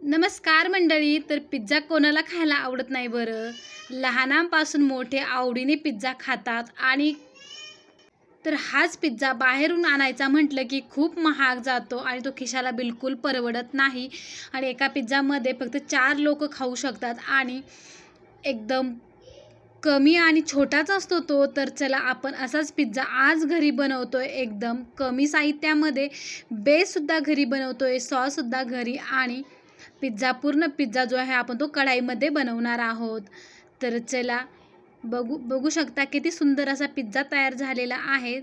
नमस्कार मंडळी तर पिझ्झा कोणाला खायला आवडत नाही बरं? लहानांपासून मोठे आवडीने पिझ्झा खातात आणि तर हाच पिझ्झा बाहेरून आणायचा म्हटलं की खूप महाग जातो आणि तो खिशाला बिलकुल परवडत नाही. आणि एका पिझ्झामध्ये फक्त चार लोक खाऊ शकतात आणि एकदम कमी आणि छोटाच असतो तो तर चला आपण असाच पिझ्झा आज घरी बनवतो आहे एकदम कमी साहित्यामध्ये बेससुद्धा घरी बनवतो आहे सॉससुद्धा घरी आणि पिझ्झा पूर्ण पिझ्झा जो आहे आपण तो कढाईमध्ये बनवणार आहोत. तर चला बघू बघू शकता किती सुंदर असा पिझ्झा तयार झालेला आहे.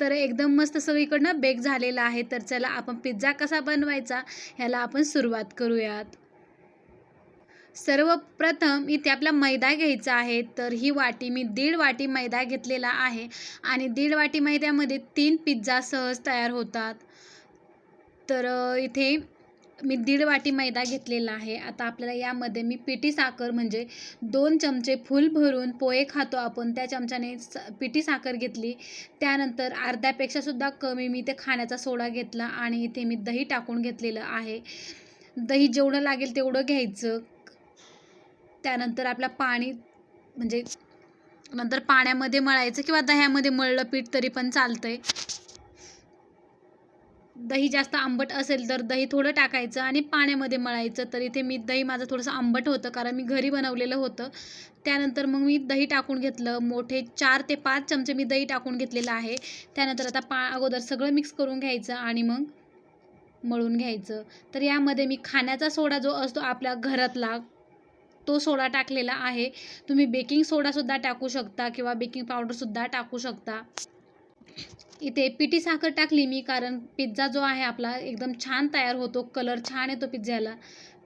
तर एकदम मस्त सगळीकडनं बेक झालेला आहे. तर चला आपण पिझ्झा कसा बनवायचा ह्याला आपण सुरुवात करूयात. सर्वप्रथम इथे आपला मैदा घ्यायचा आहे. तर ही वाटी मी दीड वाटी मैदा घेतलेला आहे आणि दीड वाटी मैद्यामध्ये तीन पिझ्झा सहज तयार होतात. तर इथे मी दीड वाटी मैदा घेतलेला आहे. आता आपल्याला यामध्ये मी पिठी साखर म्हणजे दोन चमचे फुल भरून पोहे खातो आपण. त्या चमच्याने स पिठी साखर घेतली. त्यानंतर अर्ध्यापेक्षासुद्धा कमी मी ते खाण्याचा सोडा घेतला आणि इथे मी दही टाकून घेतलेलं आहे. दही जेवढं लागेल तेवढं घ्यायचं. त्यानंतर आपला पाणी म्हणजे नंतर पाण्यामध्ये मळायचं किंवा दह्यामध्ये मळलं पीठ तरी पण चालतंय. दही जास्त आंबट असेल तर दही थोडं टाकायचं आणि पाण्यामध्ये मळायचं. तर इथे मी दही माझं थोडंसं आंबट होतं कारण मी घरी बनवलेलं होतं. त्यानंतर मग मी दही टाकून घेतलं. मोठे चार ते पाच चमचे मी दही टाकून घेतलेलं आहे. त्यानंतर आता पा अगोदर सगळं मिक्स करून घ्यायचं आणि मग मळून घ्यायचं. तर यामध्ये मी खाण्याचा सोडा जो असतो आपल्या घरातला तो सोडा टाकलेला आहे. तुम्ही बेकिंग सोडासुद्धा टाकू शकता किंवा बेकिंग पावडरसुद्धा टाकू शकता. इथे पिठी साखर टाकली मी कारण पिझ्झा जो आहे आपला एकदम छान तयार होतो कलर छान येतो पिझ्झ्याला.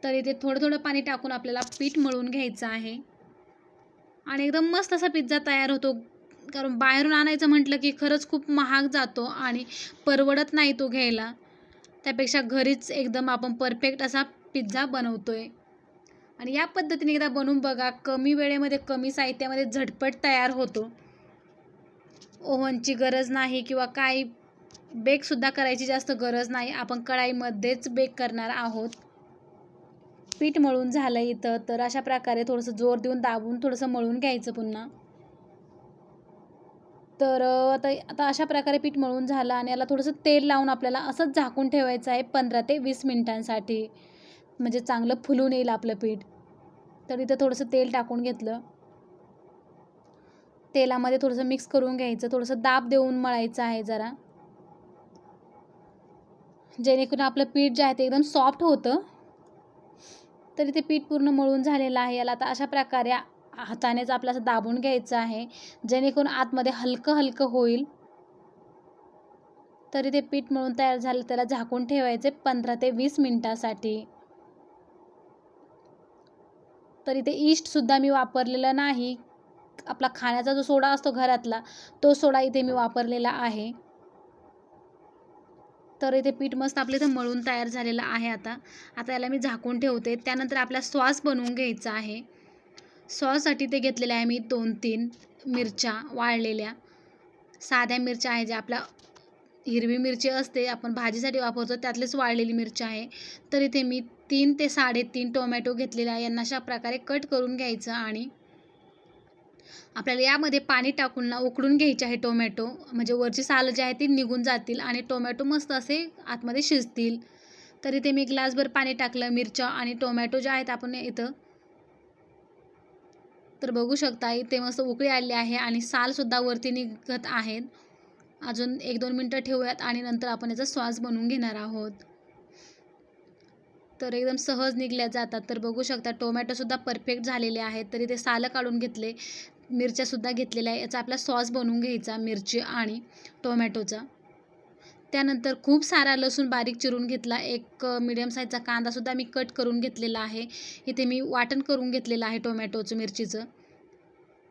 तर इथे थोडं थोडं पाणी टाकून आपल्याला पीठ मळून घ्यायचं आहे. आणि एकदम मस्त असा पिझ्झा तयार होतो. कारण बाहेरून आणायचं म्हटलं की खरंच खूप महाग जातो आणि परवडत नाही तो घ्यायला. त्यापेक्षा घरीच एकदम आपण परफेक्ट असा पिझ्झा बनवतो आहे आणि या पद्धतीने एकदा बनवून बघा कमी वेळेमध्ये कमी साहित्यामध्ये झटपट तयार होतो. ओव्हनची गरज नाही किंवा काही बेकसुद्धा करायची जास्त गरज नाही. आपण कढाईमध्येच बेक करणार आहोत. पीठ मळून झालं इथं तर अशा प्रकारे थोडंसं जोर देऊन दाबून थोडंसं मळून घ्यायचं पुन्हा. तर आता आता अशा प्रकारे पीठ मळून झालं आणि याला थोडंसं तेल लावून आपल्याला असंच झाकून ठेवायचं आहे पंधरा ते वीस मिनिटांसाठी. म्हणजे चांगलं फुलून येईल आपलं पीठ. तर इथं थोडंसं तेल टाकून घेतलं. तेलामध्ये थोडंसं मिक्स करून घ्यायचं. थोडंसं दाब देऊन मळायचं आहे जरा. जेणेकरून आपलं पीठ जे आहे ते एकदम सॉफ्ट होतं. तरी ते पीठ पूर्ण मळून झालेलं आहे. याला आता अशा प्रकारे हातानेच आपल्याला असं दाबून घ्यायचं आहे. जेणेकरून आतमध्ये हलकं हलकं होईल. तरी ते पीठ मळून तयार झालं त्याला झाकून ठेवायचे पंधरा ते वीस मिनटासाठी. तर इथे ईस्टसुद्धा मी वापरलेलं नाही. आपला खाण्याचा जो सोडा असतो घरातला तो सोडा इथे मी वापरलेला आहे. तर इथे पीठ मस्त आपलं इथं मळून तयार झालेलं आहे आता. आता याला मी झाकून ठेवते. त्यानंतर आपला सॉस बनवून घ्यायचा आहे. सॉससाठी ते घेतलेले आहे मी दोन तीन मिरच्या वाळलेल्या. साध्या मिरच्या आहे ज्या आपल्या हिरवी मिरची असते आपण भाजीसाठी वापरतो त्यातलीच वाळलेली मिरची आहे. तर इथे मी तीन ते साडेतीन टोमॅटो घेतलेले आहे. यांना अशा प्रकारे कट करून घ्यायचं आणि आपल्याला यामध्ये पाणी टाकून ना उकडून घ्यायचे आहे टोमॅटो. म्हणजे वरची सालं जी आहे ती निघून जातील आणि टोमॅटो मस्त असे आतमध्ये शिजतील. तर इथे मी ग्लासभर पाणी टाकलं मिरच्या आणि टोमॅटो जे आहेत आपण इथं. तर बघू शकता इथे मस्त उकळी आली आहे आणि सालसुद्धा वरती निघत आहेत. अजून एक दोन मिनटं ठेवूयात आणि नंतर आपण याचा स्वास बनवून घेणार आहोत. तर एकदम सहज निघल्या जातात. तर बघू शकता टोमॅटोसुद्धा परफेक्ट झालेले आहेत. तरी ते सालं काढून घेतले. मिरच्यासुद्धा घेतलेल्या आहे. याचा आपला सॉस बनवून घ्यायचा मिरची आणि टोमॅटोचा. त्यानंतर खूप सारा लसूण बारीक चिरून घेतला. एक मिडियम साईजचा कांदासुद्धा मी कट करून घेतलेला आहे. इथे मी वाटण करून घेतलेलं आहे टोमॅटोचं मिरचीचं.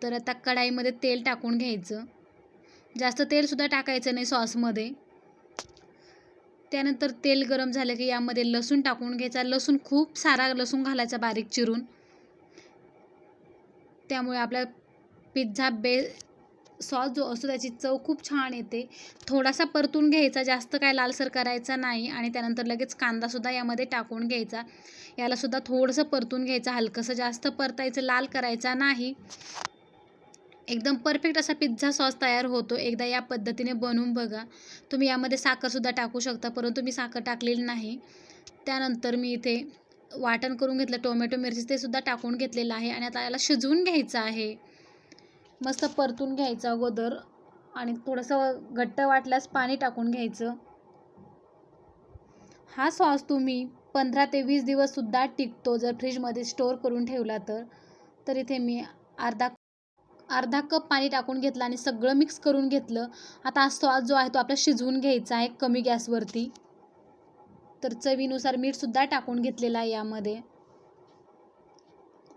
तर आता कढाईमध्ये तेल टाकून घ्यायचं. जास्त तेलसुद्धा टाकायचं नाही सॉसमध्ये. त्यानंतर तेल गरम झालं की यामध्ये लसूण टाकून घ्यायचा. लसूण खूप सारा लसूण घालायचा बारीक चिरून. त्यामुळे आपल्या पिझ्झा बे सॉस जो असतो त्याची चव खूप छान येते. थोडासा परतून घ्यायचा जास्त काय लालसर करायचा नाही आणि त्यानंतर लगेच कांदासुद्धा यामध्ये टाकून घ्यायचा. यालासुद्धा थोडंसं परतून घ्यायचं हलकंसं जास्त परतायचं लाल करायचा नाही. एकदम परफेक्ट असा पिझ्झा सॉस तयार होतो. एकदा या पद्धतीने बनवून बघा. तुम्ही यामध्ये साखरसुद्धा टाकू शकता परंतु मी साखर टाकलेली नाही. त्यानंतर मी इथे वाटण करून घेतलं टोमॅटो मिरची ते सुद्धा टाकून घेतलेलं आहे आणि आता याला शिजवून घ्यायचं आहे. मस्त परतून घ्यायचं अगोदर आणि थोडंसं घट्ट वाटल्यास पाणी टाकून घ्यायचं. हा सॉस तुम्ही पंधरा ते वीस दिवससुद्धा टिकतो जर फ्रीजमध्ये स्टोअर करून ठेवला तर. तर इथे मी अर्धा अर्धा कप पाणी टाकून घेतलं आणि सगळं मिक्स करून घेतलं. आता हा सॉस जो आहे तो आपला शिजवून घ्यायचा आहे कमी गॅसवरती. तर चवीनुसार मीठसुद्धा टाकून घेतलेलं आहे यामध्ये.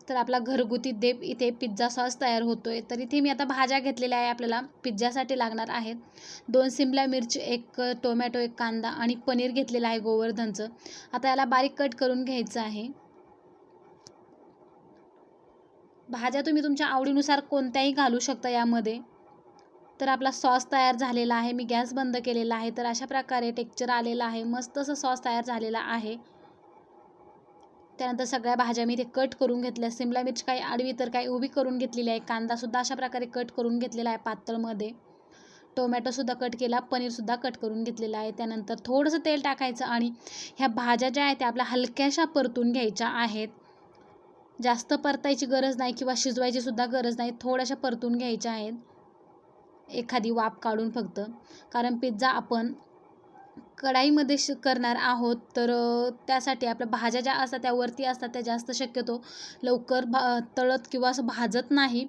तर आपला घरगुती देप इथे पिझ्झा सॉस तयार होतो आहे तर इथे मी आता भाज्या घेतलेल्या आहे आपल्याला. पिझ्झासाठी लागणार आहेत दोन सिमला मिरची एक टोमॅटो एक कांदा आणि पनीर घेतलेलं आहे गोवर्धनचं. आता याला बारीक कट करून घ्यायचं आहे. भाज्या तुम्ही तुमच्या आवडीनुसार कोणत्याही घालू शकता यामध्ये. तर आपला सॉस तयार झालेला आहे. मी गॅस बंद केलेला आहे. तर अशा प्रकारे टेक्चर आलेला आहे. मस्त असं सॉस तयार झालेला आहे. त्यानंतर सगळ्या भाज्या मी ते कट करून घेतल्या. सिमला मिरची काही आडवी तर काही उभी करून घेतलेली आहे. कांदासुद्धा अशा प्रकारे कट करून घेतलेला आहे पातळमध्ये. टोमॅटोसुद्धा कट केला. पनीरसुद्धा कट करून घेतलेलं आहे. त्यानंतर थोडंसं तेल टाकायचं आणि ह्या भाज्या ज्या आहेत त्या आपल्या हलक्याशा परतून घ्यायच्या आहेत. जास्त परतायची गरज नाही किंवा शिजवायची सुद्धा गरज नाही. थोड्याशा परतून घ्यायच्या आहेत. एखादी वाफ काढून फक्त. कारण पिझ्झा आपण कढाईमध्ये श करणार आहोत तर त्यासाठी आपल्या भाज्या ज्या असतात त्या वरती असतात त्या जास्त शक्यतो लवकर भा तळत किंवा असं भाजत नाही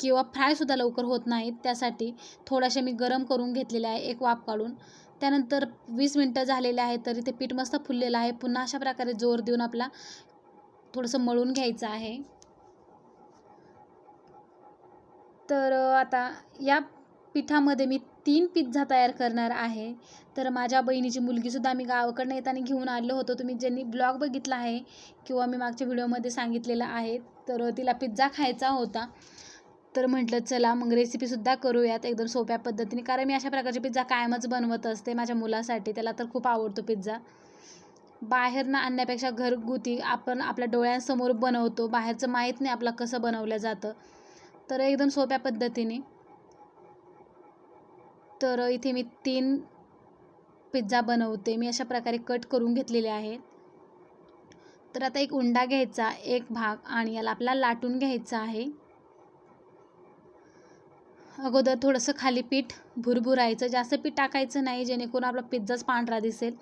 किंवा फ्रायसुद्धा लवकर होत नाहीत. त्यासाठी थोड्याशा मी गरम करून घेतलेले आहे एक वाफ काढून. त्यानंतर वीस मिनटं झालेले आहे तरी ते पीठ मस्त फुललेलं आहे. पुन्हा अशा प्रकारे जोर देऊन आपला थोडंसं मळून घ्यायचं आहे. तर आता या पिठामध्ये मी तीन पिझ्झा तयार करणार आहे. तर माझ्या बहिणीची मुलगीसुद्धा मी गावाकडनं येताना घेऊन आलो होतो. तुम्ही ज्यांनी ब्लॉग बघितला आहे किंवा मी मागच्या व्हिडिओमध्ये सांगितलेलं आहे तर तिला पिझ्झा खायचा होता. तर म्हटलं चला मग रेसिपीसुद्धा करूयात एकदम सोप्या पद्धतीने. कारण मी अशा प्रकारचे पिझ्झा कायमच बनवत असते माझ्या मुलासाठी. त्याला तर खूप आवडतो पिझ्झा. बाहेरनं आणण्यापेक्षा घरगुती आपण आपल्या डोळ्यांसमोर बनवतो. बाहेरचं माहीत नाही आपलं कसं बनवलं जातं. तर एकदम सोप्या पद्धतीने. तर इथे मी तीन पिझ्झा बनवते. मी अशा प्रकारे कट करून घेतलेले आहेत. तर आता एक उंडा घ्यायचा एक भाग आणि याला आपला लाटून घ्यायचा आहे. अगोदर थोडंसं खाली पीठ भुरभुरायचं. जास्त पीठ टाकायचं नाही जेणेकरून आपला पिझ्झाच पांढरा दिसेल.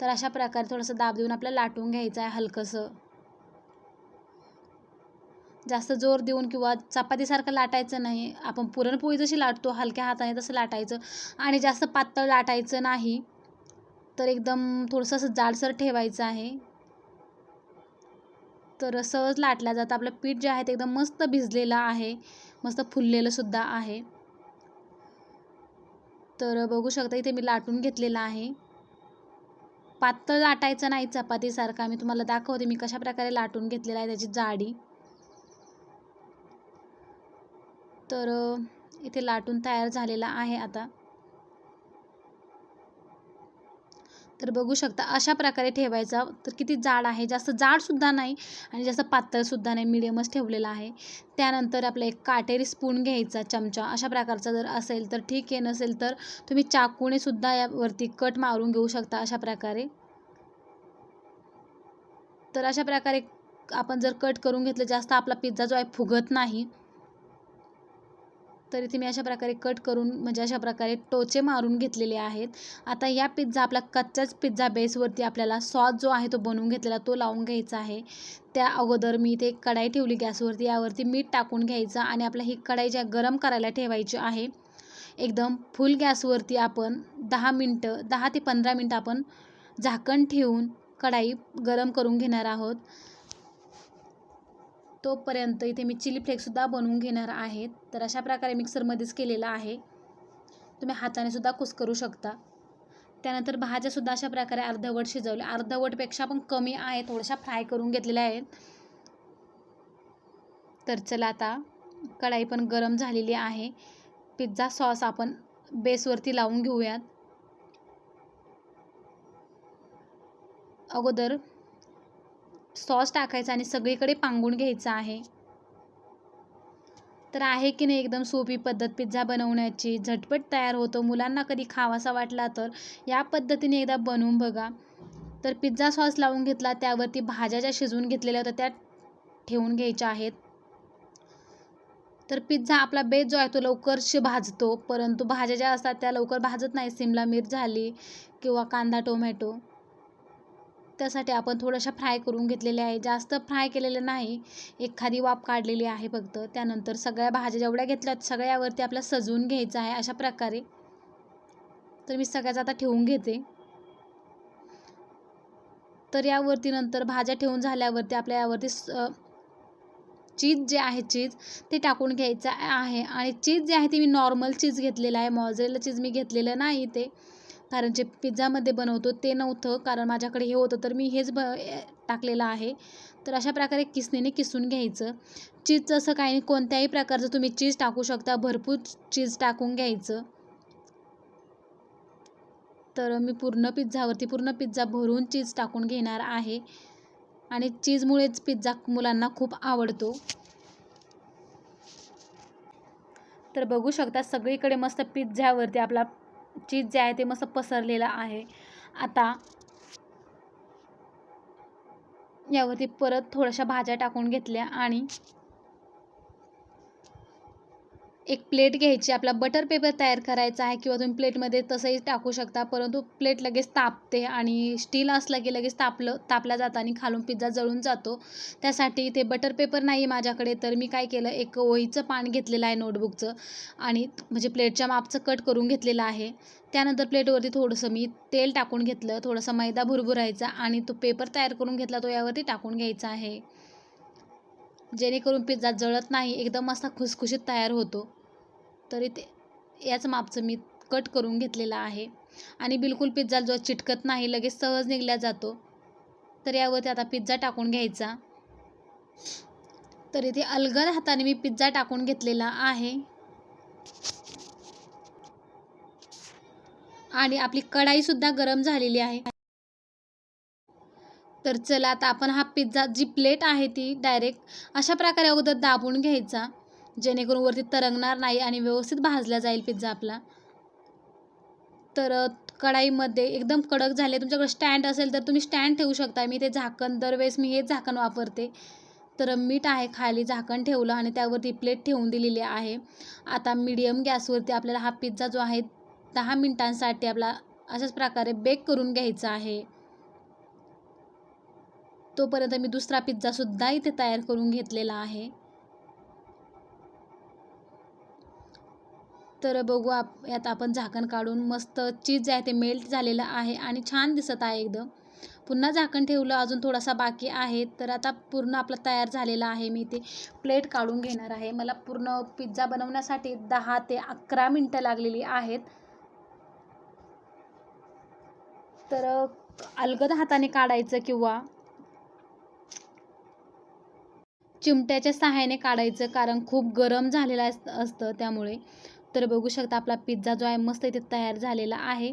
तर अशा प्रकारे थोडंसं दाब देऊन आपल्याला लाटून घ्यायचं आहे हलकंसं. जास्त जोर देऊन किंवा चपातीसारखं लाटायचं नाही. आपण पुरणपोळी जशी लाटतो हलक्या हाताने तसं लाटायचं. आणि जास्त पातळ लाटायचं नाही. तर एकदम थोडंसं असं जाडसर ठेवायचं आहे. तर सहज लाटल्या जातं. आपलं पीठ जे आहे ते एकदम मस्त भिजलेलं आहे. मस्त फुललेलं सुद्धा आहे. तर बघू शकता इथे मी लाटून घेतलेलं आहे. पातळ लाटायचं नाही चपातीसारखा. मी तुम्हाला दाखवते मी कशा प्रकारे लाटून घेतलेला आहे त्याची जाडी. तर इथे लाटून तयार झालेला आहे आता. तर बघू शकता अशा प्रकारे ठेवायचा. तर किती जाड आहे जास्त जाडसुद्धा नाही आणि जास्त पातळसुद्धा नाही मिडियमच ठेवलेला आहे. त्यानंतर आपला एक काटेरी स्पून घ्यायचा चमचा. अशा प्रकारचा जर असेल तर ठीक आहे नसेल तर तुम्ही चाकूने सुद्धा यावरती कट मारून घेऊ शकता अशा प्रकारे. तर अशा प्रकारे आपण जर कट करून घेतलं जास्त आपला पिझ्झा जो आहे फुगत नाही. तर इथे मी अशा प्रकारे कट करून म्हणजे अशा प्रकारे टोचे मारून घेतलेले आहेत. आता या पिझ्झा आपला कच्चाच पिझ्झा बेसवरती आपल्याला सॉस जो आहे तो बनवून घेतलेला तो लावून घ्यायचा आहे. त्या अगोदर मी इथे कढाई ठेवली गॅसवरती यावरती मीठ टाकून घ्यायचं आणि आपल्या ही कढाई ज्या गरम करायला ठेवायची आहे एकदम फुल गॅसवरती आपण दहा मिनटं दहा ते पंधरा मिनटं आपण झाकण ठेवून कढाई गरम करून घेणार आहोत. तोपर्यंत इथे मी चिली फ्लेक्ससुद्धा बनवून घेणार आहे. तर अशा प्रकारे मिक्सरमध्येच केलेलं आहे. तुम्ही हातानेसुद्धा कुस करू शकता. त्यानंतर भाज्यासुद्धा अशा प्रकारे अर्धवट शिजवल्या. अर्धवटपेक्षा पण कमी आहे. थोड्याशा फ्राय करून घेतलेल्या आहेत. तर चला आता कढाई पण गरम झालेली आहे. पिझ्झा सॉस आपण बेसवरती लावून घेऊयात. अगोदर सॉस टाकायचा आणि सगळीकडे पांगून घ्यायचा आहे. तर आहे की नाही एकदम सोपी पद्धत पिझ्झा बनवण्याची? झटपट तयार होतो. मुलांना कधी खावासा वाटला तर या पद्धतीने एकदा बनवून बघा. तर पिझ्झा सॉस लावून घेतला त्यावरती भाज्या ज्या शिजवून घेतलेल्या होत्या त्या ठेवून घ्यायच्या आहेत. तर पिझ्झा आपला बेस जो आहे तो लवकर भाजतो परंतु भाज्या ज्या असतात त्या लवकर भाजत नाही. सिमला मिर्च झाली किंवा कांदा टोमॅटो. त्यासाठी आपण थोड्याशा फ्राय करून घेतलेल्या आहे. जास्त फ्राय केलेलं नाही. एखादी वाफ काढलेली आहे फक्त. त्यानंतर सगळ्या भाज्या जेवढ्या घेतल्यात सगळ्यावरती आपल्या सजवून घ्यायचं आहे अशा प्रकारे. तर मी सगळ्याच आता ठेवून घेते. तर यावरती नंतर भाज्या ठेवून झाल्यावरती आपल्या यावरती चीज जे आहे चीज ते टाकून घ्यायचं आहे. आणि चीज जे आहे ते मी नॉर्मल चीज घेतलेलं आहे. मॉझरेला चीज मी घेतलेलं नाही ते. कारण जे पिझ्झामध्ये बनवतो ते नव्हतं. कारण माझ्याकडे हे होतं तर मी हेच ब टाकलेलं आहे. तर अशा प्रकारे किसणीने किसून घ्यायचं. चीज असं काही नाही कोणत्याही प्रकारचं तुम्ही चीज टाकू शकता. भरपूर चीज टाकून घ्यायचं. तर मी पूर्ण पिझ्झावरती पूर्ण पिझ्झा भरून चीज टाकून घेणार आहे. आणि चीजमुळेच पिझ्झा मुलांना खूप आवडतो. तर बघू शकता सगळीकडे मस्त पिझ्झ्यावरती आपला चीज जे आहे ते मस्त पसरलेलं आहे. आता यावरती परत थोड्याशा भाज्या टाकून घेतल्या आणि एक प्लेट घ्यायची आपला बटर पेपर तयार करायचा आहे किंवा तुम्ही प्लेटमध्ये तसंही टाकू शकता परंतु प्लेट लगेच तापते आणि स्टील असलं की लगेच तापलं तापल्या जातं आणि खालून पिझ्झा जळून जातो. त्यासाठी ते बटर पेपर नाही माझ्याकडे तर मी काय केलं एक ओळीचं पान घेतलेलं आहे नोटबुकचं आणि म्हणजे प्लेटच्या मापचं कट करून घेतलेलं आहे. त्यानंतर प्लेटवरती थोडंसं मी तेल टाकून घेतलं थोडासा मैदा भुरभुरायचा आणि तो पेपर तयार करून घेतला तो यावरती टाकून घ्यायचा आहे. जेणेकरून पिझ्झा जळत नाही एकदम असा खुसखुशीत तयार होतो. तरी ते याच मापचं मी कट करून घेतलेला आहे. आणि बिलकुल पिझ्झा जो चिटकत नाही लगेच सहज निघल्या जातो. तर यावरती आता पिझ्झा टाकून घ्यायचा. तर इथे अलगद हाताने मी पिझ्झा टाकून घेतलेला आहे. आणि आपली कढाईसुद्धा गरम झालेली आहे. तर चला आता आपण हा पिझ्झा जी प्लेट आहे ती डायरेक्ट अशा प्रकारे अगोदर दाबून घ्यायचा. जेणेकरून वरती तरंगणार नाही आणि व्यवस्थित भाजला जाईल पिझ्झा आपला. तर कढाईमध्ये एकदम कडक झाले. तुमच्याकडे स्टँड असेल तर तुम्ही स्टँड ठेवू शकता. मी ते झाकण दरवेळेस मी हेच झाकण वापरते. तर मीठ आहे खाली झाकण ठेवलं आणि त्यावरती प्लेट ठेवून दिलेली आहे. आता मीडियम गॅसवरती आपल्याला हा पिझ्झा जो आहे दहा मिनटांसाठी आपला अशाच प्रकारे बेक करून घ्यायचा आहे. तोपर्यंत मी दुसरा पिझ्झासुद्धा इथे तयार करून घेतलेला आहे. तर बघू आप यात आपण झाकण काढून मस्त चीज जे आहे ते मेल्ट झालेलं आहे आणि छान दिसत आहे एकदम. पुन्हा झाकण ठेवलं अजून थोडासा बाकी आहे. तर आता पूर्ण आपला तयार झालेला आहे. मी ते प्लेट काढून घेणार आहे. मला पूर्ण पिझ्झा बनवण्यासाठी दहा ते अकरा मिनटं लागलेली आहेत. तर अलगद हाताने काढायचं किंवा चिमट्याच्या सहाय्याने काढायचं कारण खूप गरम झालेलं अस असतं त्यामुळे. तर बघू शकता आपला पिझ्झा जो आहे मस्त इथे तयार झालेला आहे.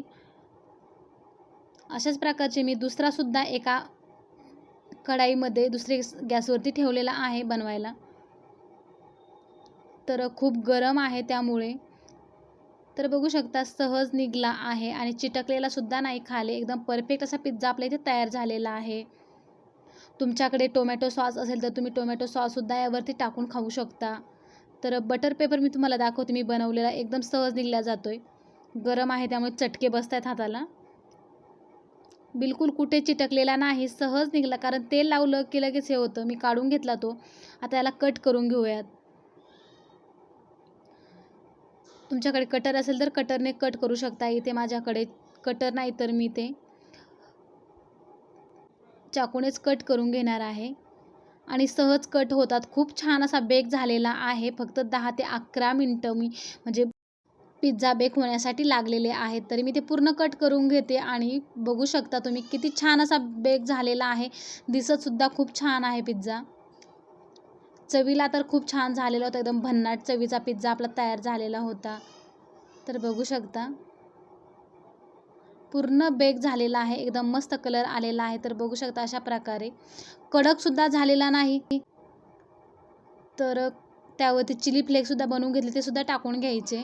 अशाच प्रकारचे मी दुसरासुद्धा एका कढाईमध्ये दुसरे गॅसवरती ठेवलेला आहे बनवायला. तर खूप गरम आहे त्यामुळे. तर बघू शकता सहज निघला आहे आणि चिटकलेला सुद्धा नाही खाले. एकदम परफेक्ट असा पिझ्झा आपल्या इथे तयार झालेला आहे. तुमच्याकडे टोमॅटो सॉस असेल तर तुम्ही टोमॅटो सॉससुद्धा यावरती टाकून खाऊ शकता. तर बटर पेपर मी तुम्हाला दाखवते मी बनवलेला एकदम सहज निघला जातो आहे गरम आहे त्यामुळे चटके बसत आहेत हाताला. बिलकुल कुठे चिटकलेला नाही सहज निघला कारण तेल लावलं की लगेच हे होतं. मी काढून घेतला तो. आता याला कट करून घेऊयात. तुमच्याकडे कटर असेल तर कटरने कट करू शकता इथे माझ्याकडे. कटर नाही तर मी ते. चाकूनेच कट करून घेणार आहे. आणि सहज कट होतात. खूप छान असा बेक झालेला आहे. फक्त दहा ते अकरा मिनटं मी म्हणजे पिझ्झा बेक होण्यासाठी लागलेले आहेत. तरी मी ते पूर्ण कट करून घेते. आणि बघू शकता तुम्ही किती छान असा बेक झालेला आहे. दिसतसुद्धा खूप छान आहे पिझ्झा. चवीला तर खूप छान झालेला होता. एकदम भन्नाट चवीचा पिझ्झा आपला तयार झालेला होता. तर बघू शकता. पूर्ण बेक झालेला आहे एकदम मस्त कलर आलेला आहे. तर बघू शकता अशा प्रकारे. कडकसुद्धा झालेला नाही. तर त्यावरती चिली फ्लेक्ससुद्धा बनवून घेतले ते सुद्धा टाकून घ्यायचे.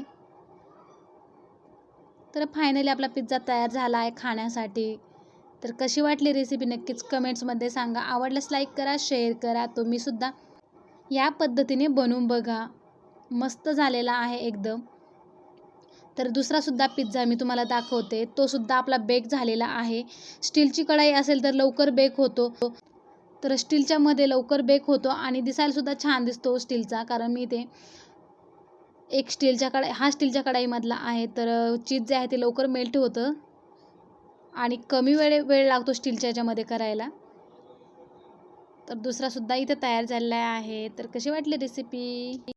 तर फायनली आपला पिझ्झा तयार झाला आहे खाण्यासाठी. तर कशी वाटली रेसिपी नक्कीच कमेंट्समध्ये सांगा. आवडल्यास लाईक करा शेअर करा. तुम्हीसुद्धा या पद्धतीने बनवून बघा. मस्त झालेला आहे एकदम. तर दुसरासुद्धा पिझ्झा मी तुम्हाला दाखवते. तो सुद्धा आपला बेक झालेला आहे. स्टीलची कढाई असेल तर लवकर बेक होतो. तर स्टीलच्यामध्ये लवकर बेक होतो आणि दिसायलासुद्धा छान दिसतो स्टीलचा कारण मी ते एक स्टीलच्या कढाई हा स्टीलच्या कढाईमधला आहे. तर चीज जे आहे ते लवकर मेल्ट होतं. आणि कमी वेळ वेळ लागतो स्टीलच्या याच्यामध्ये करायला. तर दुसरासुद्धा इथे तयार झालेला आहे. तर कशी वाटली रेसिपी